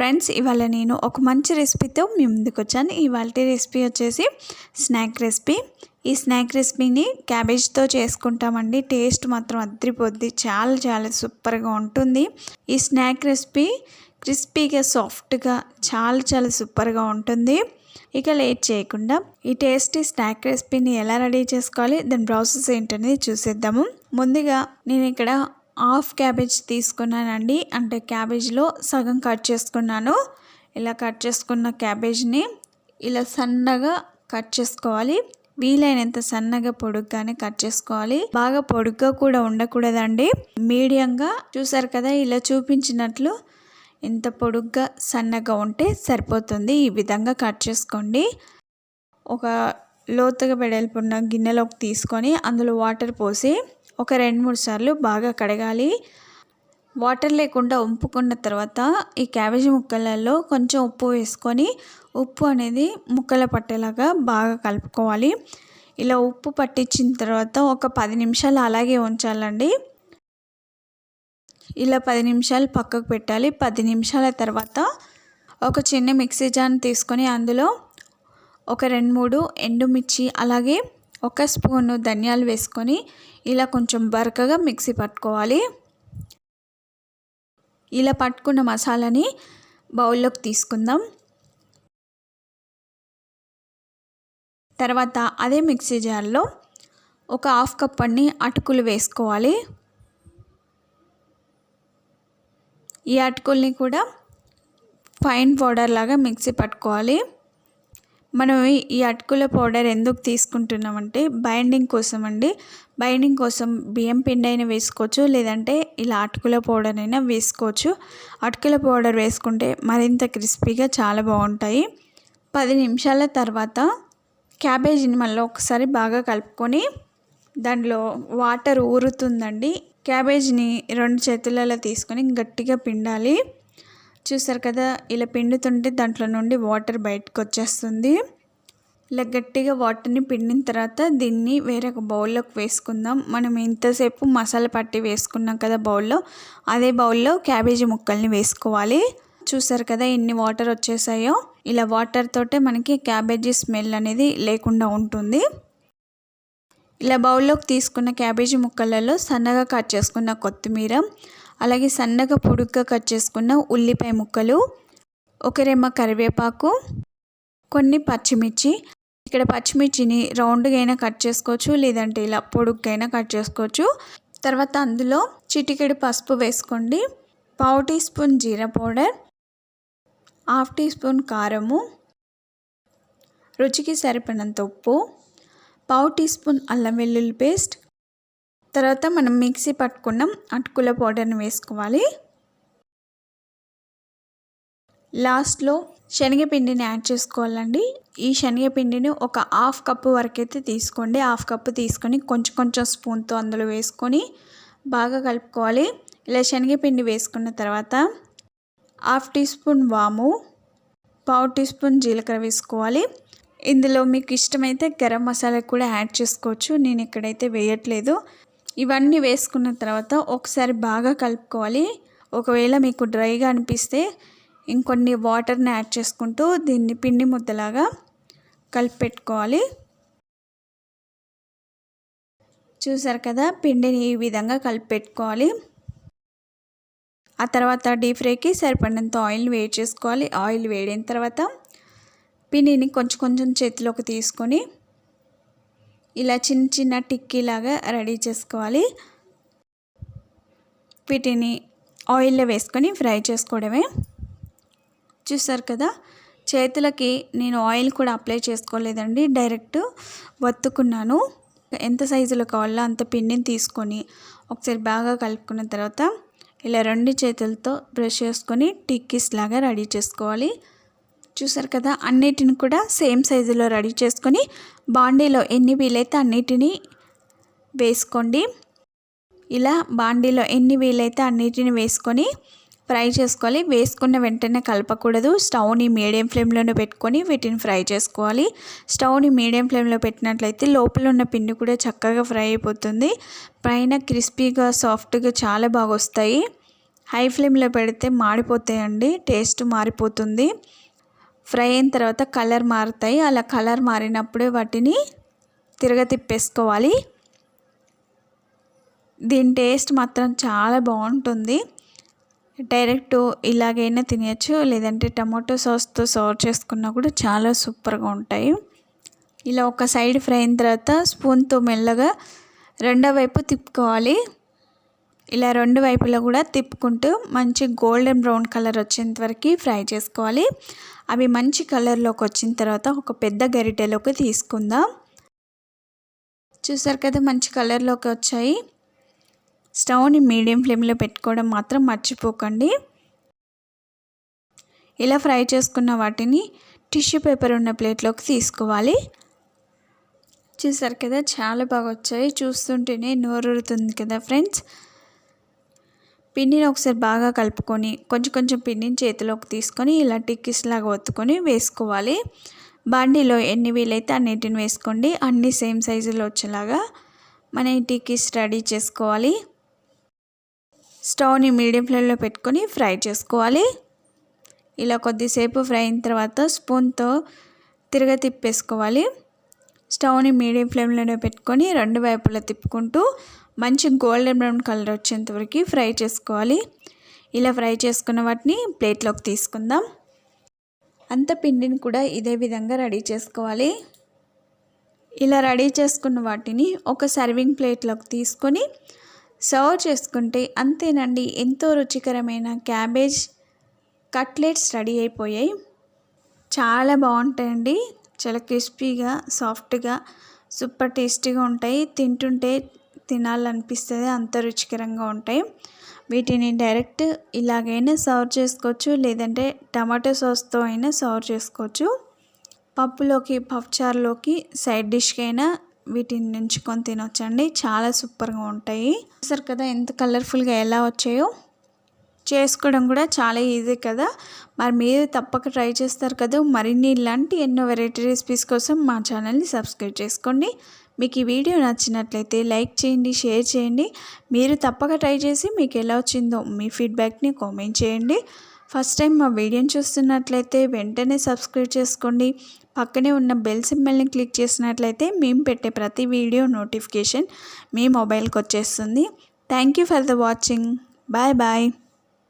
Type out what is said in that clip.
Friends ఇవాళ నేను ఒక మంచి రెసిపీతో మీ ముందుకు వచ్చాను. ఇవాళ రెసిపీ వచ్చేసి స్నాక్ రెసిపీ. ఈ స్నాక్ రెసిపీని క్యాబేజ్తో చేసుకుంటామండి. టేస్ట్ మాత్రం అద్రిపోద్ది. చాలా చాలా సూపర్గా ఉంటుంది. ఈ స్నాక్ రెసిపీ క్రిస్పీగా సాఫ్ట్గా చాలా చాలా సూపర్గా ఉంటుంది. ఇక లేట్ చేయకుండా ఈ టేస్టీ స్నాక్ రెసిపీని ఎలా రెడీ చేసుకోవాలి దాని ప్రాసెస్ ఏంటనేది చూసేద్దాము. ముందుగా నేను ఇక్కడ హాఫ్ క్యాబేజ్ తీసుకున్నానండి. అంటే క్యాబేజ్లో సగం కట్ చేసుకున్నాను. ఇలా కట్ చేసుకున్న క్యాబేజ్ని ఇలా సన్నగా కట్ చేసుకోవాలి. వీలైనంత సన్నగా పొడుగ్గానే కట్ చేసుకోవాలి. బాగా పొడుగ్గా కూడా ఉండకూడదండి. మీడియంగా చూసారు కదా ఇలా చూపించినట్లు ఎంత పొడుగ్గా సన్నగా ఉంటే సరిపోతుంది. ఈ విధంగా కట్ చేసుకోండి. ఒక లోతుగా వెడల్పున్న గిన్నెలోకి తీసుకొని అందులో వాటర్ పోసి ఒక రెండు మూడు సార్లు బాగా కడగాలి. వాటర్ లేకుండా ఉంపుకున్న తర్వాత ఈ క్యాబేజీ ముక్కలలో కొంచెం ఉప్పు వేసుకొని ఉప్పు అనేది ముక్కల పట్టేలాగా బాగా కలుపుకోవాలి. ఇలా ఉప్పు పట్టించిన తర్వాత ఒక పది నిమిషాలు అలాగే ఉంచాలండి. ఇలా పది నిమిషాలు పక్కకు పెట్టాలి. పది నిమిషాల తర్వాత ఒక చిన్న మిక్సీ జాన్ తీసుకొని అందులో ఒక రెండు మూడు ఎండుమిర్చి అలాగే ఒక స్పూను ధనియాలు వేసుకొని ఇలా కొంచెం బరకగా మిక్సీ పట్టుకోవాలి. ఇలా పట్టుకున్న మసాలాని బౌల్లోకి తీసుకుందాం. తర్వాత అదే మిక్సీ జార్లో ఒక హాఫ్ కప్ అన్ని అటుకులు వేసుకోవాలి. ఈ అటుకుల్ని కూడా ఫైన్ పౌడర్ లాగా మిక్సీ పట్టుకోవాలి. మనం ఈ అటుకుల పౌడర్ ఎందుకు తీసుకుంటున్నామంటే బైండింగ్ కోసం అండి. బైండింగ్ కోసం బియ్యం పిండి అయినా వేసుకోవచ్చు లేదంటే ఇలా అటుకుల పౌడర్ అయినా వేసుకోవచ్చు. అటుకుల పౌడర్ వేసుకుంటే మరింత క్రిస్పీగా చాలా బాగుంటాయి. పది నిమిషాల తర్వాత క్యాబేజీని మళ్ళీ ఒకసారి బాగా కలుపుకొని దాంట్లో వాటర్ ఊరుతుందండి. క్యాబేజ్ని రెండు చేతులలో తీసుకొని గట్టిగా పిండాలి. చూసారు కదా ఇలా పిండుతుంటే దాంట్లో నుండి వాటర్ బయటకు వచ్చేస్తుంది ఇలా గట్టిగా వాటర్ని పిండిన తర్వాత దీన్ని వేరొక బౌల్లోకి వేసుకుందాం. మనం ఇంతసేపు మసాలా పట్టి వేసుకున్నాం కదా బౌల్లో అదే బౌల్లో క్యాబేజీ ముక్కల్ని వేసుకోవాలి. చూసారు కదా ఎన్ని వాటర్ వచ్చేసాయో? ఇలా వాటర్ తోటే మనకి క్యాబేజీ స్మెల్ అనేది లేకుండా ఉంటుంది. ఇలా బౌల్లోకి తీసుకున్న క్యాబేజీ ముక్కలలో సన్నగా కట్ చేసుకున్న కొత్తిమీర అలాగే సన్నగా పొడుగ్గా కట్ చేసుకున్న ఉల్లిపాయ ముక్కలు ఒక రెమ్మ కరివేపాకు కొన్ని పచ్చిమిర్చి. ఇక్కడ పచ్చిమిర్చిని రౌండ్గా అయినా కట్ చేసుకోవచ్చు లేదంటే ఇలా పొడుగ్గైనా కట్ చేసుకోవచ్చు. తర్వాత అందులో చిటికెడు పసుపు వేసుకోండి. పావు teaspoon jeera powder half teaspoon కారము రుచికి సరిపడినంత ఉప్పు పావు టీ స్పూన్ అల్లం వెల్లుల్లి పేస్ట్ తర్వాత మనం మిక్సీ పట్టుకున్నాం. అటుకుల పౌడర్ని వేసుకోవాలి. లాస్ట్లో శనగపిండిని యాడ్ చేసుకోవాలండి. ఈ శనగపిండిని ఒక హాఫ్ కప్పు వరకైతే తీసుకోండి. హాఫ్ కప్పు తీసుకొని కొంచెం కొంచెం స్పూన్తో అందులో వేసుకొని బాగా కలుపుకోవాలి. ఇలా శనగపిండి వేసుకున్న తర్వాత హాఫ్ టీ స్పూన్ వాము పావు టీ స్పూన్ జీలకర్ర వేసుకోవాలి. ఇందులో మీకు ఇష్టమైతే గరం మసాలా కూడా యాడ్ చేసుకోవచ్చు. నేను ఇక్కడైతే వేయట్లేదు. ఇవన్నీ వేసుకున్న తర్వాత ఒకసారి బాగా కలుపుకోవాలి. ఒకవేళ మీకు డ్రైగా అనిపిస్తే ఇంకొన్ని వాటర్ని యాడ్ చేసుకుంటూ దీన్ని పిండి ముద్దలాగా కలిపి పెట్టుకోవాలి చూసారు కదా పిండిని ఈ విధంగా కలిపి పెట్టుకోవాలి ఆ తర్వాత డీప్ ఫ్రైకి సరిపడినంత ఆయిల్ వేడి చేసుకోవాలి. ఆయిల్ వేడిన తర్వాత పిండిని కొంచెం కొంచెం చేతిలోకి తీసుకొని ఇలా చిన్న చిన్న టిక్కీలాగా రెడీ చేసుకోవాలి. వీటిని ఆయిల్లో వేసుకొని ఫ్రై చేసుకోవడమే. చూసారు కదా చేతులకి నేను ఆయిల్ కూడా అప్లై చేసుకోలేదండి డైరెక్ట్ వత్తుకున్నాను. ఎంత సైజులో కావాలో అంత పిండిని తీసుకొని ఒకసారి బాగా కలుపుకున్న తర్వాత ఇలా రెండు చేతులతో బ్రష్ చేసుకొని టిక్కీస్ లాగా రెడీ చేసుకోవాలి. చూసారు కదా అన్నిటిని కూడా సేమ్ సైజులో రెడీ చేసుకొని బాండీలో ఎన్ని వీలైతే అన్నిటినీ వేసుకోండి. ఇలా బాండీలో ఎన్ని వీలైతే అన్నిటిని వేసుకొని ఫ్రై చేసుకోవాలి. వేసుకున్న వెంటనే కలపకూడదు. స్టవ్ని మీడియం ఫ్లేమ్లోనే పెట్టుకొని వీటిని ఫ్రై చేసుకోవాలి. స్టవ్ని మీడియం ఫ్లేమ్లో పెట్టినట్లయితే లోపల ఉన్న పిండి కూడా చక్కగా ఫ్రై అయిపోతుంది. పైన క్రిస్పీగా సాఫ్ట్గా చాలా బాగా వస్తాయి. హై ఫ్లేమ్లో పెడితే మాడిపోతాయండి. టేస్ట్ మారిపోతుంది. ఫ్రై అయిన తర్వాత కలర్ మారుతాయి. అలా కలర్ మారినప్పుడే వాటిని తిరగ తిప్పేసుకోవాలి. దీని టేస్ట్ మాత్రం చాలా బాగుంటుంది. డైరెక్ట్ ఇలాగైనా తినచ్చు లేదంటే టమాటో సాస్తో సర్వ్ చేసుకున్నా కూడా చాలా సూపర్గా ఉంటాయి. ఇలా ఒక సైడ్ ఫ్రై అయిన తర్వాత స్పూన్తో మెల్లగా రెండో వైపు తిప్పుకోవాలి. ఇలా రెండు వైపులా కూడా తిప్పుకుంటూ మంచి గోల్డెన్ బ్రౌన్ కలర్ వచ్చేంత వరకు ఫ్రై చేసుకోవాలి. అవి మంచి కలర్లోకి వచ్చిన తర్వాత ఒక పెద్ద గరిటెలోకి తీసుకుందాం. చూసారు కదా మంచి కలర్లోకి వచ్చాయి. స్టవ్ని మీడియం ఫ్లేమ్లో పెట్టుకోవడం మాత్రం మర్చిపోకండి. ఇలా ఫ్రై చేసుకున్న వాటిని టిష్యూ పేపర్ ఉన్న ప్లేట్లోకి తీసుకోవాలి. చూసారు కదా చాలా బాగా వచ్చాయి. చూస్తుంటేనే నోరుతుంది కదా ఫ్రెండ్స్. పిండిని ఒకసారి బాగా కలుపుకొని కొంచెం కొంచెం పిండిని చేతిలోకి తీసుకొని ఇలా టిక్కీస్ లాగా ఒత్తుకొని వేసుకోవాలి. బాండీలో ఎన్ని వీలైతే అన్నిటిని వేసుకోండి. అన్ని సేమ్ సైజులో వచ్చేలాగా మన ఈ టిక్కీస్ రెడీ చేసుకోవాలి. స్టవ్ని మీడియం ఫ్లేమ్లో పెట్టుకొని ఫ్రై చేసుకోవాలి. ఇలా కొద్దిసేపు ఫ్రై అయిన తర్వాత స్పూన్తో తిరగ తిప్పేసుకోవాలి. స్టవ్ని మీడియం ఫ్లేమ్లోనే పెట్టుకొని రెండు వైపులా తిప్పుకుంటూ మంచి గోల్డెన్ బ్రౌన్ కలర్ వచ్చేంతవరకు ఫ్రై చేసుకోవాలి. ఇలా ఫ్రై చేసుకున్న వాటిని ప్లేట్లోకి తీసుకుందాం. అంత పిండిని కూడా ఇదే విధంగా రెడీ చేసుకోవాలి. ఇలా రెడీ చేసుకున్న వాటిని ఒక సర్వింగ్ ప్లేట్లోకి తీసుకొని సర్వ్ చేసుకుంటే అంతేనండి ఎంతో రుచికరమైన క్యాబేజ్ కట్లెట్స్ రెడీ అయిపోయాయి. చాలా బాగుంటాయండి. చాలా క్రిస్పీగా సాఫ్ట్గా సూపర్ టేస్టీగా ఉంటాయి. తింటుంటే తినాలనిపిస్తుంది అంత రుచికరంగా ఉంటాయి. వీటిని డైరెక్ట్ ఇలాగైనా సర్వ్ చేసుకోవచ్చు లేదంటే టమాటో సాస్తో అయినా సర్వ్ చేసుకోవచ్చు. పప్పులోకి పప్పుచారులోకి సైడ్ డిష్కి అయినా వీటిని నుంచుకొని తినొచ్చండి. చాలా సూపర్గా ఉంటాయి. చూసారు కదా ఎంత కలర్ఫుల్గా ఎలా వచ్చాయో? చేసుకోవడం కూడా చాలా ఈజీ కదా. మరి మీరు తప్పక ట్రై చేస్తారు కదా మరిన్ని ఇలాంటి ఎన్నో వెరైటీ రెసిపీస్ కోసం మా ఛానల్ని సబ్స్క్రైబ్ చేసుకోండి. మీకు ఈ వీడియో నచ్చినట్లయితే లైక్ చేయండి షేర్ చేయండి. మీరు తప్పక ట్రై చేసి మీకు ఎలా వచ్చిందో మీ ఫీడ్బ్యాక్ని కామెంట్ చేయండి. ఫస్ట్ టైం మా వీడియోని చూస్తున్నట్లయితే వెంటనే సబ్స్క్రైబ్ చేసుకోండి. పక్కనే ఉన్న బెల్ సింబల్ని క్లిక్ చేసినట్లయితే మేము పెట్టే ప్రతి వీడియో నోటిఫికేషన్ మీ మొబైల్కి వచ్చేస్తుంది. Thank you for the watching. Bye bye.